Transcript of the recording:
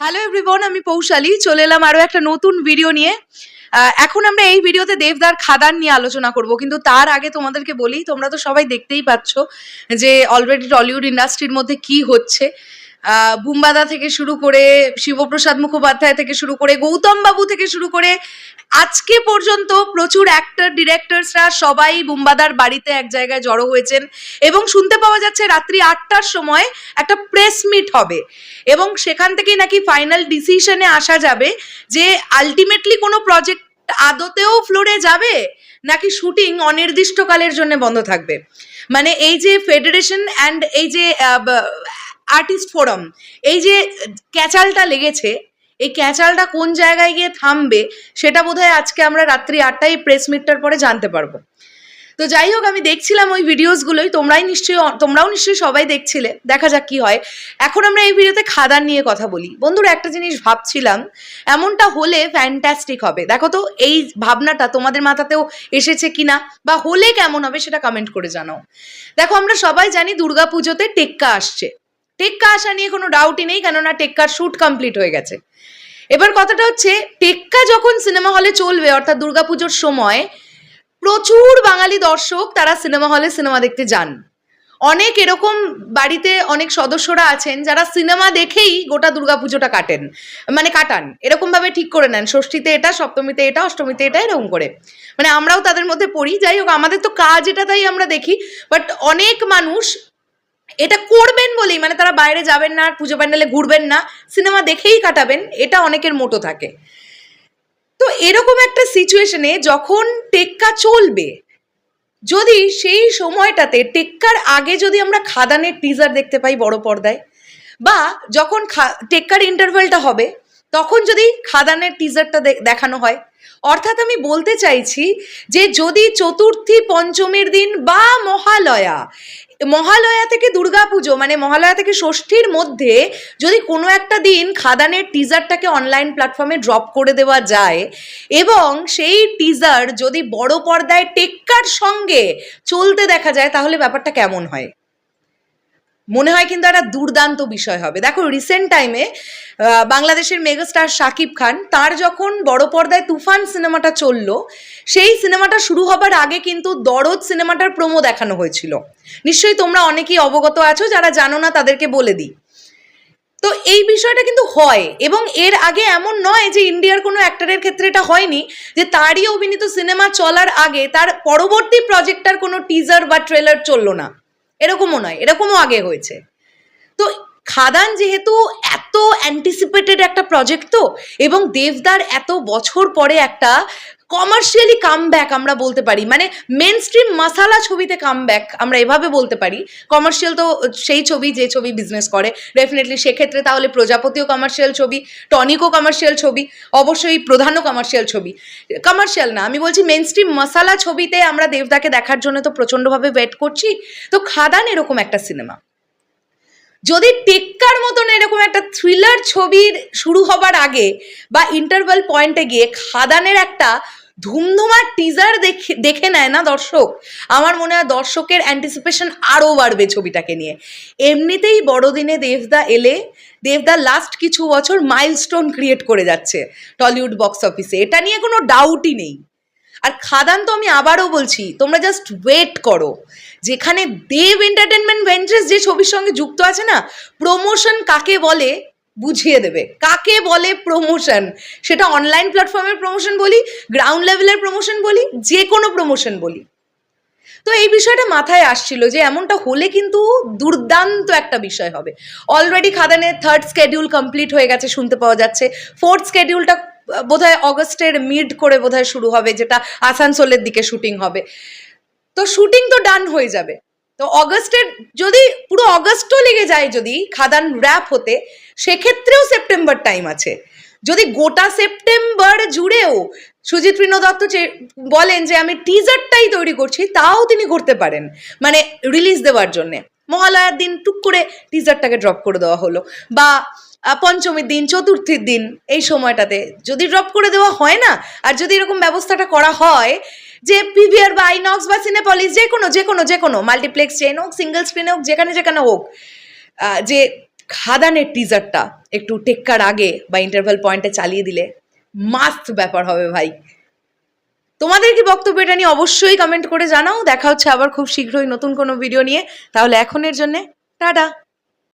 Hello everyone আমি পৌশালী। চলে এলাম আরও একটা নতুন ভিডিও নিয়ে। এখন আমরা এই ভিডিওতে দেবদার খাদান নিয়ে আলোচনা করব। কিন্তু তার আগে তোমাদেরকে বলি, তোমরা তো সবাই দেখতেই পাচ্ছ যে অলরেডি টলিউড ইন্ডাস্ট্রির মধ্যে কি হচ্ছে। বুম্বাদা থেকে শুরু করে, শিবপ্রসাদ মুখোপাধ্যায় থেকে শুরু করে, গৌতম বাবু থেকে শুরু করে আজকে পর্যন্ত প্রচুর অ্যাক্টর ডিরেক্টরসরা সবাই বুম্বাদার বাড়িতে এক জায়গায় জড়ো হয়েছেন এবং শুনতে পাওয়া যাচ্ছে রাত্রি আটটার সময় একটা প্রেস মিট হবে এবং সেখান থেকেই নাকি ফাইনাল ডিসিশনে আসা যাবে যে আলটিমেটলি কোনো প্রজেক্ট আদতেও ফ্লোরে যাবে নাকি শুটিং অনির্দিষ্টকালের জন্য বন্ধ থাকবে? মানে এই যে ফেডারেশন অ্যান্ড এই যে আর্টিস্ট ফোরাম এই যে ক্যাচালটা লেগেছে এই ক্যাচালটা কোন জায়গায় গিয়ে থামবে সেটা বোধহয় আজকে আমরা রাত্রি আটটায় প্রেস মিটটার পরে জানতে পারব। তো যাই হোক, আমি দেখছিলাম ওই ভিডিওসগুলোই, তোমরাই নিশ্চয়ই তোমরাও নিশ্চয়ই সবাই দেখছিলে, দেখা যাক কি হয়। এখন আমরা এই ভিডিওতে খাদান নিয়ে কথা বলি। বন্ধুরা, একটা জিনিস ভাবছিলাম, এমনটা হলে ফ্যান্টাস্টিক হবে। দেখো তো, এই ভাবনাটা তোমাদের মাথাতেও এসেছে কিনা, বা হলে কেমন হবে সেটা কমেন্ট করে জানাও। দেখো, আমরা সবাই জানি দুর্গাপুজোতে টেক্কা আসছে। টেক্কা আসা নিয়ে কোনো ডাউটই নেই, কেননা টেক্কার শ্যুট কমপ্লিট হয়ে গেছে। এবার কথাটা হচ্ছে, টেক্কা যখন সিনেমা হলে চলবে, অর্থাৎ দুর্গাপুজোর সময়, প্রচুর বাঙালি দর্শক তারা সিনেমা হলে সিনেমা দেখতে যান। অনেক এরকম বাড়িতে অনেক সদস্যরা আছেন যারা সিনেমা দেখেই গোটা দুর্গাপুজোটা কাটেন মানে কাটান। এরকম ভাবে ঠিক করে নেন, ষষ্ঠীতে এটা, সপ্তমীতে এটা, অষ্টমীতে এটা, এরকম করে। মানে আমরাও তাদের মধ্যে পড়ি। যাই হোক, আমাদের তো কাজ এটা তাই আমরা দেখি বাট অনেক মানুষ এটা করবেন বলেই মানে তারা বাইরে যাবেন না, পুজো প্যান্ডেলে ঘুরবেন না, সিনেমা দেখেই কাটাবেন, এটা অনেকের মোটো থাকে। তো এরকম একটা সিচুয়েশনে যখন টেক্কা চলবে, যদি সেই সময়টাতে টেক্কার আগে যদি আমরা খাদানের টিজার দেখতে পাই বড় পর্দায়, বা যখন টেক্কার ইন্টারভেলটা হবে, তখন যদি খাদানের টিজারটা দেখানো হয়। অর্থাৎ আমি বলতে চাইছি যে যদি চতুর্থী পঞ্চমীর দিন বা মহালয়া মহালয়া থেকে দুর্গাপুজো মানে মহালয়া থেকে ষষ্ঠীর মধ্যে যদি কোনো একটা দিন খাদানের টিজারটাকে অনলাইন প্ল্যাটফর্মে ড্রপ করে দেওয়া যায় এবং সেই টিজার যদি বড় পর্দায় টেক্কার সঙ্গে চলতে দেখা যায়, তাহলে ব্যাপারটা কেমন হয়? মনে হয় কিন্তু একটা দুর্দান্ত বিষয় হবে। দেখো রিসেন্ট টাইমে বাংলাদেশের মেগাস্টার শাকিব খান, তার যখন বড় পর্দায় তুফান সিনেমাটা চলল, সেই সিনেমাটা শুরু হবার আগে কিন্তু দরদ সিনেমাটার প্রোমো দেখানো হয়েছিল। নিশ্চয়ই তোমরা অনেকেই অবগত আছো, যারা জানো না, তাদেরকে বলে দিই। তো এই বিষয়টা কিন্তু হয়, এবং এর আগে এমন নয় যে ইন্ডিয়ার কোনো অ্যাক্টরের ক্ষেত্রে এটা হয়নি, যে তারই অভিনীত সিনেমা চলার আগে তার পরবর্তী প্রজেক্টটার কোনো টিজার বা ট্রেলার চলল না। এরকমও নয়, এরকমও আগে হয়েছে। তো খাদান যেহেতু এত অ্যান্টিসিপেটেড একটা প্রজেক্ট তো, এবং দেবদার এত বছর পরে একটা কমার্শিয়ালি কামব্যাক আমরা বলতে পারি। মানে মেন স্ট্রিম মাসালা ছবিতে কামব্যাক আমরা এভাবে বলতে পারি। কমার্শিয়াল তো সেই ছবি, যে ছবি বিজনেস করে। ডেফিনেটলি সেক্ষেত্রে তাহলে প্রজাপতিও কমার্শিয়াল ছবি, টনিকও কমার্শিয়াল ছবি, অবশ্যই প্রধানও কমার্শিয়াল ছবি। কমার্শিয়াল না, আমি বলছি মেন স্ট্রিম মশালা ছবিতে আমরা দেবদাকে দেখার জন্য তো প্রচণ্ডভাবে ওয়েট করছি। তো খাদান এরকম একটা সিনেমা যদি টেক্কার মতন এরকম একটা থ্রিলার ছবির শুরু হবার আগে বা ইন্টারভাল পয়েন্টে গিয়ে খাদানের একটা ধুমধুমার টিজার দেখে দেখে নেয় না দর্শক? আমার মনে হয় দর্শকের অ্যান্টিসিপেশন আরও বাড়বে ছবিটাকে নিয়ে। এমনিতেই বড়দিনে দেবদা এলে, দেবদা লাস্ট কিছু বছর মাইলস্টোন ক্রিয়েট করে যাচ্ছে টলিউড বক্স অফিসে এটা নিয়ে কোনো ডাউটই নেই। আর খাদান তো আমি আবারও বলছি, তোমরা জাস্ট ওয়েট করো। যেখানে দেব এন্টারটেনমেন্ট ভেঞ্চার্স যে ছবির সঙ্গে যুক্ত আছে না প্রমোশন কাকে বলে বুঝিয়ে দেবে। কাকে বলে প্রমোশন সেটা অনলাইন প্ল্যাটফর্মের প্রমোশন বলি গ্রাউন্ড লেভেলের প্রমোশন বলি যে কোনো প্রমোশন বলি। তো এই বিষয়টা মাথায় আসছিল যে এমনটা হলে কিন্তু দুর্দান্ত একটা বিষয় হবে। অলরেডি খাদানের থার্ড স্কেডিউল কমপ্লিট হয়ে গেছে, শুনতে পাওয়া যাচ্ছে। ফোর্থ স্কেডিউলটা বোধহয় অগস্টের মিড করে বোধহয় শুরু হবে, যেটা আসানসোলের দিকে শুটিং হবে। তো শুটিং তো ডান হয়ে যাবে। তো অগস্টের, যদি পুরো অগস্টও লেগে যায় যদি খাদান র্যাপ হতে, সেক্ষেত্রেও সেপ্টেম্বর টাইম আছে। যদি গোটা সেপ্টেম্বর জুড়েও সুজিত রিনো দত্ত বলেন যে, আমি টিজারটাই তৈরি করছি তাও তিনি করতে পারেন। মানে রিলিজ দেওয়ার জন্যে। মহালয়ার দিন টুক করে টিজারটাকে ড্রপ করে দেওয়া হলো। বা পঞ্চমীর দিন, চতুর্থীর দিন এই সময়টাতে যদি ড্রপ করে দেওয়া হয় না, আর যদি এরকম ব্যবস্থাটা করা হয় যে পিভিআর বা আইনক্স বা সিনেপলিস যে কোনো যে কোনো যে কোনো মাল্টিপ্লেক্স চেন হোক সিঙ্গেল স্ক্রিনে হোক, যেখানে যেখানে হোক যে খাদানের টিজারটা একটু টেক্কার আগে বা ইন্টারভেল পয়েন্টে চালিয়ে দিলে মাস্ত ব্যাপার হবে ভাই। তোমাদের কি বক্তব্য এটা নিয়ে অবশ্যই কমেন্ট করে জানাও। দেখা হচ্ছে আবার খুব শীঘ্রই নতুন কোনো ভিডিও নিয়ে। তাহলে এখনের জন্যে টাটা।